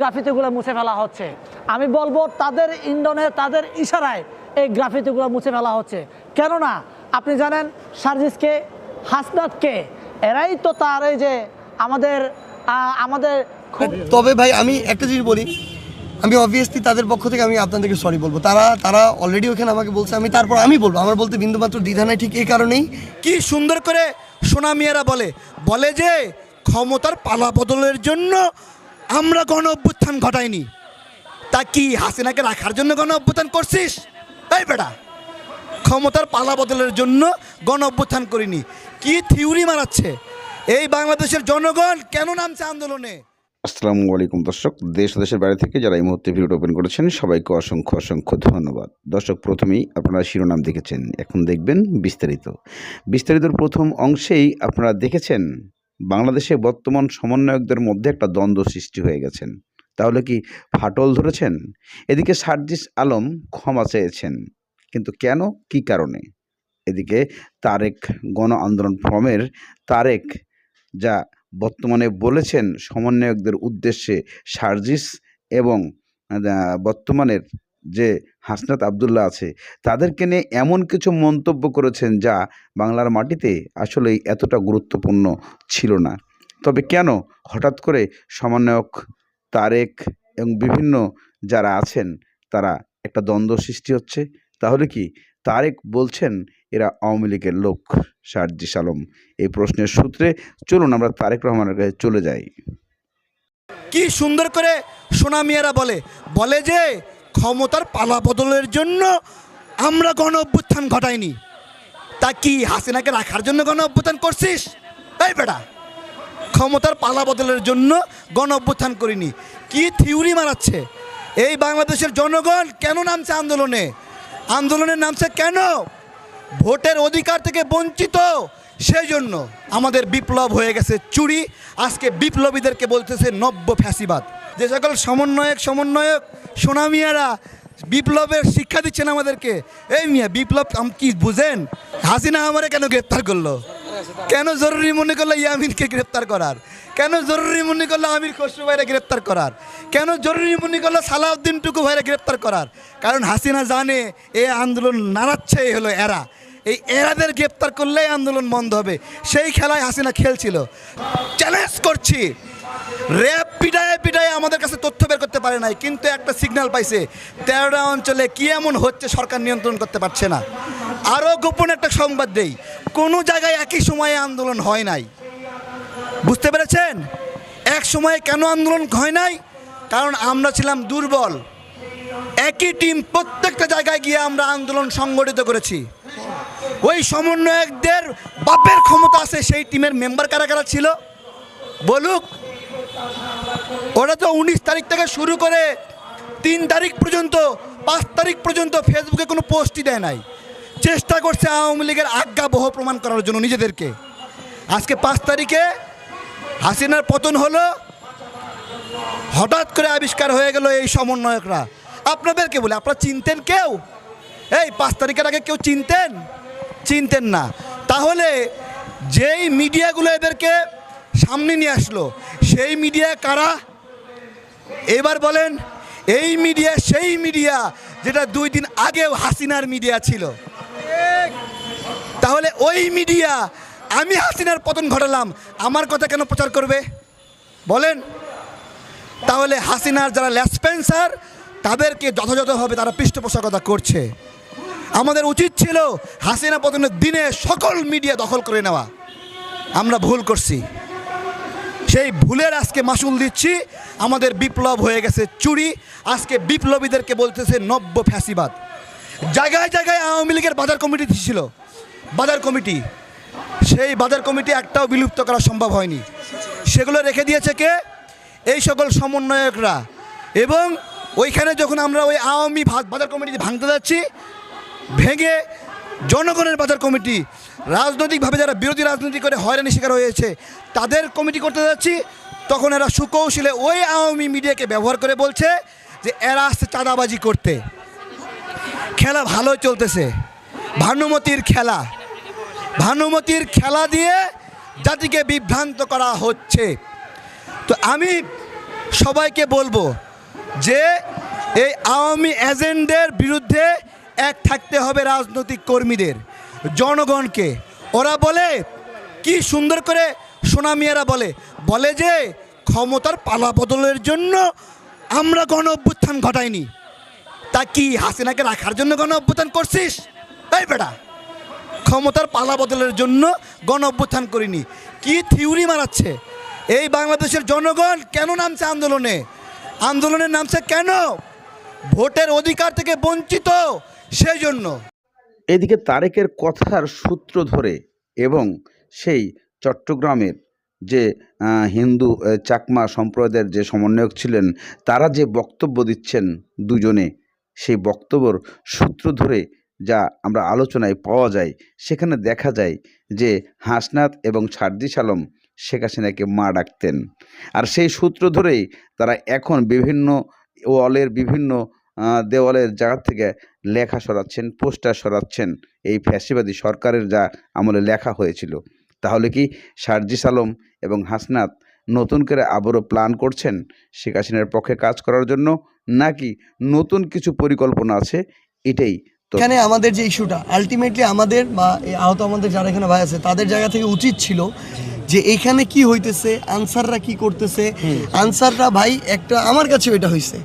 গ্রাফিতিগুলো মুছে ফেলা হচ্ছে। আমি বলব তাদের ইন্ধনে তাদের ইশারায় এই গ্রাফিতিগুলো মুছে ফেলা হচ্ছে। কেননা আপনি জানেন সার্জিসকে হাসনাতকে এরাই তো তার এই যে আমাদের আমাদের তবে ভাই আমি একটা জিনিস বলি। আমি অবভিয়াসলি তাদের পক্ষ থেকে আমি আপনাদেরকে সরি বলব। তারা তারা অলরেডি ওখানে আমাকে বলছে আমি তারপর আমি বলব। আমার বলতে বিন্দুমাত্র দ্বিধা নাই ঠিক এই কারণেই। কি সুন্দর করে সোনা মিয়ারা বলে বলে যে ক্ষমতার পালা বদলের জন্য আমরা গণ অভ্যুত্থান ঘটাইনি। তা কি হাসিনাকে রাখার জন্য গণ অভ্যুত্থান করছিস? তাই বেটা, ক্ষমতার পালা বদলের জন্য গণ অভ্যুত্থান করিনি। কি থিওরি মারাচ্ছে? এই বাংলাদেশের জনগণ কেন নামছে আন্দোলনে? আসসালামু আলাইকুম দর্শক, দেশ দেশের বাইরে থেকে যারা এই মুহূর্তে ভিডিও ওপেন করেছেন, সবাইকে অসংখ্য অসংখ্য ধন্যবাদ। দর্শক, প্রথমেই আপনারা শিরোনাম দেখেছেন, এখন দেখবেন বিস্তারিত। বিস্তারিতর প্রথম অংশেই আপনারা দেখেছেন বাংলাদেশে বর্তমান সমন্বয়কদের মধ্যে একটা দ্বন্দ্ব সৃষ্টি হয়ে গেছেন। তাহলে কি ফাটল ধরেছেন? এদিকে সার্জিস আলম ক্ষমা চেয়েছেন, কিন্তু কেন, কি কারণে? এদিকে তারেক গণ আন্দোলন ফর্মের তারেক, যা বর্তমানে বলেছেন সমন্বয়কদের উদ্দেশ্যে সার্জিস এবং বর্তমানের যে হাসনাত আবদুল্লাহ আছে, তাদেরকে নিয়ে এমন কিছু মন্তব্য করেছেন যা বাংলার মাটিতে আসলেই এতটা গুরুত্বপূর্ণ ছিল না। তবে কেন হঠাৎ করে সমন্বয়ক তারেক এবং বিভিন্ন যারা আছেন, তারা একটা দ্বন্দ্ব সৃষ্টি হচ্ছে? তাহলে কি তারেক বলছেন, এরা আওয়ামী লীগের লোক? সার্জিস আলম এই প্রশ্নের সূত্রে চলুন আমরা তারেক রহমানের কাছে চলে যাই। কি সুন্দর করে সোনা মিয়ারা বলে বলে যে ক্ষমতার পালা বদলের জন্য আমরা গণ অভ্যুত্থান ঘটাইনি। তা কি হাসিনাকে রাখার জন্য গণ অভ্যুত্থান করছিস? এই বেটা, ক্ষমতার পালা বদলের জন্য গণ অভ্যুত্থান করিনি। কি থিওরি মারাচ্ছে? এই বাংলাদেশের জনগণ কেন নামছে আন্দোলনে? আন্দোলনের নামছে কেন? ভোটের অধিকার থেকে বঞ্চিত। সেই জন্য আমাদের বিপ্লব হয়ে গেছে চুরি। আজকে বিপ্লবীদেরকে বলতেছে নব্য ফ্যাসিবাদ। যে সকল সমন্বয়ক সমন্বয়ক, সোনামিয়ারা বিপ্লবের শিক্ষা দিচ্ছেন আমাদেরকে। এই মিয়া, বিপ্লব কি বুঝেন? হাসিনা আমারে কেন গ্রেপ্তার করল? কেন জরুরি মনে করল ইয়ামিনকে গ্রেপ্তার করার? কেন জরুরি মনে করল আমির খসরু ভাইরে গ্রেপ্তার করার? কেন জরুরি মনে করল সালাউদ্দিন টুকু ভাইরে গ্রেপ্তার করার? কারণ হাসিনা জানে এ আন্দোলন নাড়াচ্ছে হলো এরা। এই এরাদের গ্রেপ্তার করলেই আন্দোলন বন্ধ হবে। সেই খেলায় হাসিনা খেলছিল। চ্যালেঞ্জ করছি। র্যাব পিটায় পিটায় আমাদের কাছে তথ্য বের করতে পারে নাই, কিন্তু একটা সিগন্যাল পাইছে, তেরোটা অঞ্চলে কি এমন হচ্ছে সরকার নিয়ন্ত্রণ করতে পারছে না। আরও গোপন একটা সংবাদ দেই, কোনো জায়গায় একই সময়ে আন্দোলন হয় নাই। বুঝতে পেরেছেন? এক সময়ে কেন আন্দোলন হয় নাই? কারণ আমরা ছিলাম দুর্বল। একই টিম প্রত্যেকটা জায়গায় গিয়ে আমরা আন্দোলন সংগঠিত করেছি। ওই সমন্বয়কদের বাপের ক্ষমতা আছে, সেই টিমের মেম্বার কারা কারা ছিল? বলুক। ওরা তো উনিশ তারিখ থেকে শুরু করে তিন তারিখ পর্যন্ত, পাঁচ তারিখ পর্যন্ত ফেসবুকে কোনো পোস্টই দেয় নাই। চেষ্টা করছে আওয়ামী লীগের আজ্ঞা বহ প্রমাণ করার জন্য নিজেদেরকে। আজকে পাঁচ তারিখে হাসিনার পতন হলো, হঠাৎ করে আবিষ্কার হয়ে গেল এই সমন্বয়করা। আপনাদেরকে বলে, আপনারা চিনতেন কেউ? এই, পাঁচ তারিখের আগে কেউ চিনতেন? চিনতেন না। তাহলে যেই মিডিয়াগুলো এদেরকে সামনে নিয়ে আসলো। সেই মিডিয়া কারা? এবার বলেন, এই মিডিয়া সেই মিডিয়া যেটা দুই দিন আগেও হাসিনার মিডিয়া ছিল। তাহলে ওই মিডিয়া আমি হাসিনার পতন ঘটালাম, আমার কথা কেন প্রচার করবে? বলেন, তাহলে হাসিনার যারা ল্যাসপেন্সার তাদেরকে যথাযথভাবে তারা পৃষ্ঠপোষকতা করছে। আমাদের উচিত ছিল হাসিনা পতনের দিনে সকল মিডিয়া দখল করে নেওয়া। আমরা ভুল করছি। সেই ভুলের আজকে মাসুল দিচ্ছি। আমাদের বিপ্লব হয়ে গেছে চুরি। আজকে বিপ্লবীদেরকে বলতেছে নব্য ফ্যাসিবাদ। জায়গায় জায়গায় আওয়ামী লীগের বাজার কমিটি ছিল। বাজার কমিটি। সেই বাজার কমিটি একটাও বিলুপ্ত করা সম্ভব হয়নি। সেগুলো রেখে দিয়েছে কে? এই সকল সমন্বয়করা। এবং ওইখানে যখন আমরা ওই আওয়ামী বাজার কমিটি ভাঙতে যাচ্ছি, ভেঙে জনগণের বাজার কমিটি, রাজনৈতিকভাবে যারা বিরোধী রাজনীতি করে হয়রানি শিকার হয়েছে, তাদের কমিটি করতে যাচ্ছি। তখন এরা সুকৌশলে ওই আওয়ামী মিডিয়াকে ব্যবহার করে বলছে যে এরা আসছে চাঁদাবাজি করতে। খেলা ভালো চলতেছে। ভানুমতির খেলা। ভানুমতির খেলা দিয়ে জাতিকে বিভ্রান্ত করা হচ্ছে। তো আমি সবাইকে বলব যে এই আওয়ামী এজেন্টদের বিরুদ্ধে এক থাকতে হবে রাজনৈতিক কর্মীদের, জনগণকে। ওরা বলে, কি সুন্দর করে সোনা মিয়ারা বলে। বলে যে, ক্ষমতার পালা বদলের জন্য আমরা গণ অভ্যুত্থান ঘটাইনি। তা কি হাসিনাকে রাখার জন্য গণ অভ্যুত্থান করছিস? তাই বেটা, ক্ষমতার পালা বদলের জন্য গণ অভ্যুত্থান করিনি। কি থিওরি মারাচ্ছে? এই বাংলাদেশের জনগণ কেন নামছে আন্দোলনে? আন্দোলনের নামছে কেন? ভোটের অধিকার থেকে বঞ্চিত সেই জন্য এদিকে তারেকের কথার সূত্র ধরে এবং সেই চট্টগ্রামের যে হিন্দু চাকমা সম্প্রদায়ের যে সমন্বয়ক ছিলেন, তারা যে বক্তব্য দিচ্ছেন দুজনে, সেই বক্তব্যর সূত্র ধরে যা আমরা আলোচনায় পাওয়া যায়, সেখানে দেখা যায় যে হাসনাত এবং সার্জিস সালম শেখ হাসিনাকে মা ডাকতেন। আর সেই সূত্র ধরেই তারা এখন বিভিন্ন ওয়ালের বিভিন্ন দেওয়ালের জায়গা থেকে লেখা সরাচ্ছেন পোস্টার সরাচ্ছেন এই ফ্যাসিবাদী সরকারের যা আমলে লেখা হয়েছিল। তাহলে কি সার্জিস আলম এবং হাসনাত নতুন করে আবারও প্ল্যান করছেন শেখ হাসিনার পক্ষে কাজ করার জন্য নাকি নতুন কিছু পরিকল্পনা আছে? এটাই তো এখানে আমাদের যে ইস্যুটা আলটিমেটলি আমাদের বা এই আহত আমাদের যারা এখানে ভাই আছে তাদের জায়গা থেকে উচিত ছিল যে এখানে কি হইতেছে আনসাররা কি করতেছে? আনসাররা ভাই একটা আমার কাছে এটা হয়েছে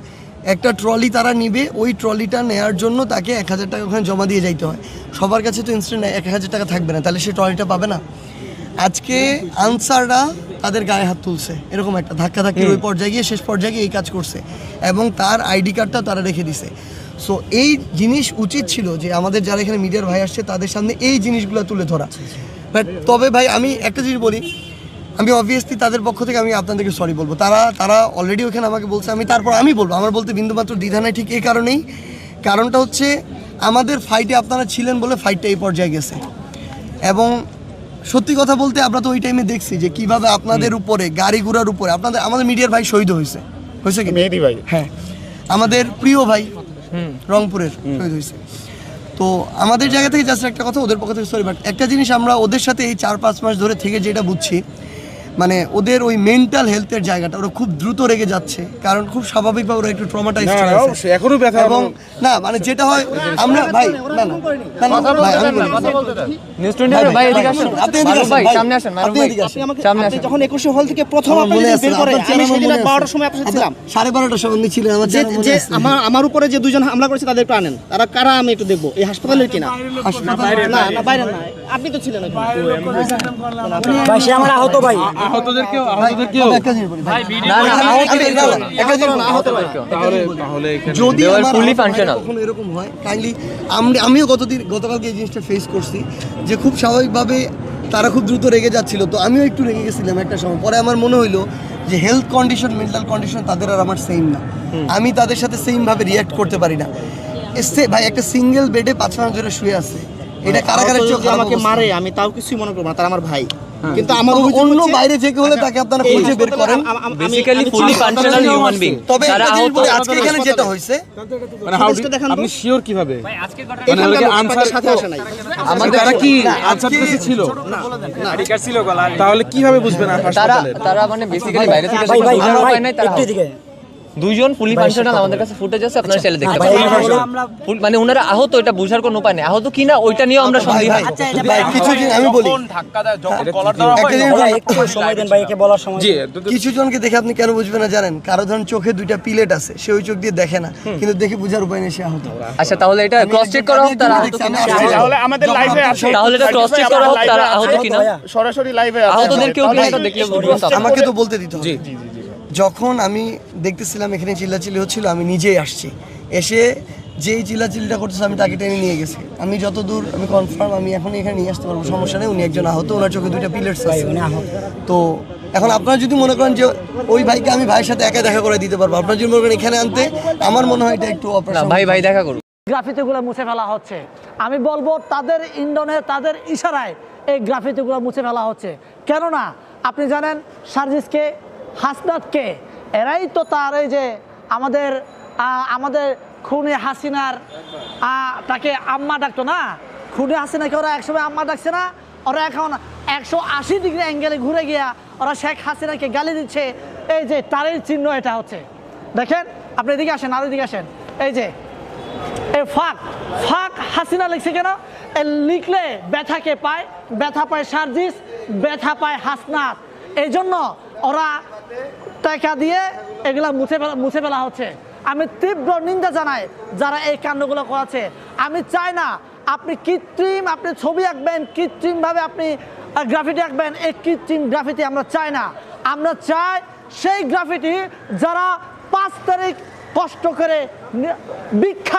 একটা ট্রলি তারা নিবে ওই ট্রলিটা নেয়ার জন্য তাকে এক হাজার টাকা ওখানে জমা দিয়ে যাইতে হয়। সবার কাছে তো ইনস্ট্যান্ট এক হাজার টাকা থাকবে না তাহলে সে ট্রলিটা পাবে না। আজকে আনসাররা তাদের গায়ে হাত তুলছে এরকম একটা ধাক্কা ধাক্কির ওই পর্যায়ে গিয়ে শেষ পর্যায়ে গিয়ে এই কাজ করছে এবং তার আইডি কার্ডটা তারা রেখে দিছে। সো এই জিনিস উচিত ছিল যে আমাদের যারা এখানে মিডিয়ার ভাই আসছে তাদের সামনে এই জিনিসগুলো তুলে ধরা। বাট তবে ভাই আমি একটা জিনিস বলি আমি অবভিয়াসলি তাদের পক্ষ থেকে আমি আপনাদেরকে সরি বলব। তারা তারা অলরেডি ওখানে আমাকে বলছে আমি তারপর আমি বলব। আমার বলতে বিন্দুমাত্র দ্বিধা নাই ঠিক এই কারণেই। কারণটা হচ্ছে আমাদের ফাইটে আপনারা ছিলেন বলে ফাইটটা এই পর্যায়ে গেছে। এবং সত্যি কথা বলতে আমরা তো ওই টাইমে দেখছি যে কীভাবে আপনাদের উপরে গাড়ি ঘোড়ার উপরে আপনাদের আমাদের মিডিয়ার ভাই শহীদ হয়েছে। হয়েছে কি? মেহেদি ভাই। হ্যাঁ। আমাদের প্রিয় ভাই রংপুরের শহীদ হয়েছে। তো আমাদের জায়গা থেকে জাস্ট একটা কথা ওদের পক্ষ থেকে সরি বাট একটা জিনিস আমরা ওদের সাথে এই চার পাঁচ মাস ধরে থেকে যেটা বুঝছি মানে ওদের ওই মেন্টাল হেলথের জায়গাটা ওরা খুব দ্রুত রেগে যাচ্ছে। কারণ খুব স্বাভাবিকভাবে ওরা একটু ট্রমাটাইজ এখনও ব্যথা এবং না মানে যেটা হয় আমরা ভাই না না না, না, ভাই, আমি বলি। নিউজ ভাই এদিকে আসেন। আপনি এদিকে আসেন, ভাই ভাই। সামনে আসেন আপনি ভাই। এদিকে আসেন। সামনে আপনি আসেন। যখন একুশে হল থেকে প্রথম সাড়ে বারোটার সময় আপনি ছিলেন আমার যে যে আমার আমার উপরে যে দুজন হামলা করেছে তাদের একটু আনেন তারা কারা আমি একটু দেখব। এই হাসপাতালের কিনা হাসপাতালে- না না বাইরে। না আপনি তো ছিলেন। ভাই সে আমার আহত ভাই। যদি এরকম হয় কাইন্ডলি আমিও গতদিন গতকালকে এই জিনিসটা ফেস করছি যে খুব স্বাভাবিকভাবে তারা খুব দ্রুত রেগে যাচ্ছিল। তো আমিও একটু রেগে গেছিলাম একটা সময়। পরে আমার মনে হইল যে হেলথ কন্ডিশন মেন্টাল কন্ডিশন তাদের আর আমার সেম না। আমি তাদের সাথে সেম ভাবে রিয়াক্ট করতে পারি না। এসে ভাই একটা সিঙ্গেল বেডে পাঁচ মাস ধরে শুয়ে আছে। এটা কারাগারের আহত চোখ আমাকে মারে আমি তাও কিছুই মনে করব না তারা আমার ভাই। কিন্তু আমার অন্য বাইরে যে কেউ হলে তাকে আপনারা খুঁজে বের করেন। Basically fully functional human being তবে একটা আজকে এখানে যেটা হয়েছে মানে হাউ। আপনি শিওর কীভাবে? মানে লোক আনসার সাথে আসে নাই। আমাদের তারা কি আনসার কাছে ছিল? তাহলে কীভাবে বুঝবেন আর তারা তারা মানে বেসিক্যালি বাইরে থেকে আসে ভাই নাই। তারা আহত। দুইজন ফুলি ফাংশনাল আমাদের কাছে ফুটেজ আছে আপনারা চাইলে দেখতে পারেন। মানে ওনারা আহত এটা বোঝার কোনো উপায় নেই। আহত কিনা ওইটা নিয়েও আমরা ভাই, সন্দেহ ভাই, ভাই, কিছু জন আমি বলি। একটা জিনিস বলি, জি কিছু জনকে দেখে আপনি কেন বুঝবেন না জানেন? কারও ধরেন চোখে দুইটা পিলেট আছে সে ওই চোখ দিয়ে দেখে না কিন্তু দেখে বুঝার উপায় নেই সে আহত। আচ্ছা তাহলে এটা ক্রস চেক করা হোক তারা আহত কিনা? তাহলে আমাদের লাইভে আছে। তাহলে এটা ক্রস চেক করা হোক তারা আহত কিনা? সরাসরি লাইভে আহতদের কেউ কিনা দেখলে আমাকে তো বলতে দিতে হবে। যখন আমি দেখতেছিলাম এখানে চিল্লাচিল্লি হচ্ছিল আমি নিজেই আসছি। এসে যেই চিল্লাচিল্লিটা করতেছে আমি তাকে টেনে নিয়ে গেছি। আমি যতদূর আমি কনফার্ম আমি এখন এখানে নিয়ে আসতে পারব সমস্যা নেই উনি একজন আহত ওনার চোখে দুইটা পিলেটস আছে। তো এখন আপনারা যদি মনে করেন যে ওই ভাইকে আমি ভাইয়ের সাথে একা দেখা করে দিতে পারব আপনারা যদি মনে করেন এখানে আনতে আমার মনে হয় এটা একটু অপারেশন ভাই ভাই দেখা করুন। গ্রাফিতিগুলো মুছে ফেলা হচ্ছে। আমি বলব তাদের ইন্ধনে তাদের ইশারায় এই গ্রাফিতিগুলো মুছে ফেলা হচ্ছে। কেননা আপনি জানেন সার্জিসকে হাসনাতকে, এরাই তো তার এই যে আমাদের আমাদের খুনে হাসিনার তাকে আম্মা ডাকতো না? খুনে হাসিনাকে ওরা একসময় আম্মা ডাকছে না? ওরা এখন একশো আশি ডিগ্রি অ্যাঙ্গেলে ঘুরে গিয়া ওরা শেখ হাসিনাকে গালি দিচ্ছে। এই যে তারের চিহ্ন এটা হচ্ছে। দেখেন, আপনি এদিকে আসেন, আর এদিকে আসেন। এই যে, এ ফাঁক ফাঁক হাসিনা লিখছে কেন? এ লিখলে ব্যথাকে পায়? ব্যথা পায় সার্জিস, ব্যথা পায় হাসনাত। এই জন্য ওরা টাকা দিয়ে এগুলা মুছে ফেলা মুছে ফেলা হচ্ছে। আমি তীব্র নিন্দা জানাই যারা এই কাণ্ডগুলো করাচ্ছে আমি চাই না আপনি কৃত্রিম আপনি ছবি আঁকবেন, কৃত্রিমভাবে আপনি গ্রাফিটি আঁকবেন। এই কৃত্রিম গ্রাফিটি আমরা চাই না। আমরা চাই সেই গ্রাফিটি যারা পাঁচ তারিখ কষ্ট করে বিখ্যাত